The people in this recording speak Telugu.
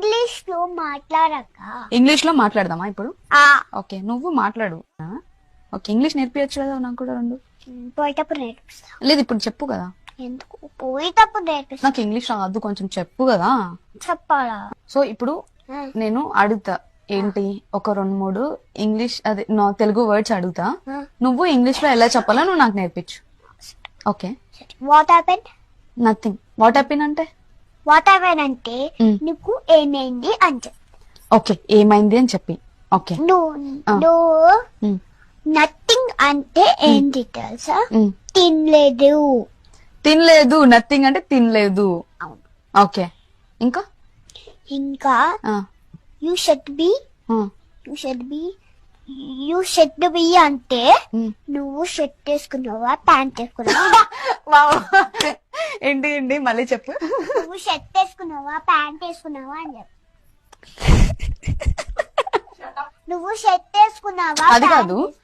ఇంగ్లీష్లో మాట్లాడక. ఇంగ్లీష్లో మాట్లాడదామా ఇప్పుడు? ఓకే నువ్వు మాట్లాడు? ఓకే ఇంగ్లీష్ నేర్పించచ్చు కదా నాకు కూడా రెండు. పోయేటప్పుడు నేర్పిస్తా. లేదు ఇప్పుడు చెప్పు కదా. ఎందుకు? పోయేటప్పుడు నేర్పిస్తా. నాకు ఇంగ్లీష్ రాదు కొంచెం చెప్పు కదా. చెప్పాలా? సో ఇప్పుడు నేను అడుగుతా. ఏంటి? ఒక రెండు మూడు ఇంగ్లీష్ అదే నా తెలుగు వర్డ్స్ అడుగుతా. నువ్వు ఇంగ్లీష్లో ఎలా చెప్పాలో నువ్వు నాకు నేర్పించు. Okay. What happen nothing what happen అంటే? వాట్ అంటే మ్. నీకు ఏమైంది అంటే ఓకే ఏమైంది అని చెప్పి. ఓకే ఉమ్, నథింగ్ అంటే ఏంటి తెలుసా? ఉమ్. తినలేదు. తినలేదు. నథింగ్ అంటే తినలేదు. అవును. ఓకే ఇంకా? ఇంకా you should be you should be you should be అంటే. నువ్వు షర్ట్ వేసుకున్నావా ప్యాంట్ వేసుకున్నావా. ఏంటి ఏంటి మళ్ళీ చెప్పు. నువ్వు షర్ట్ వేసుకున్నావా ప్యాంట్ వేసుకున్నావా అని చెప్పు నువ్వు షర్ట్ వేసుకున్నావా అది కాదు వేసుకున్నావా?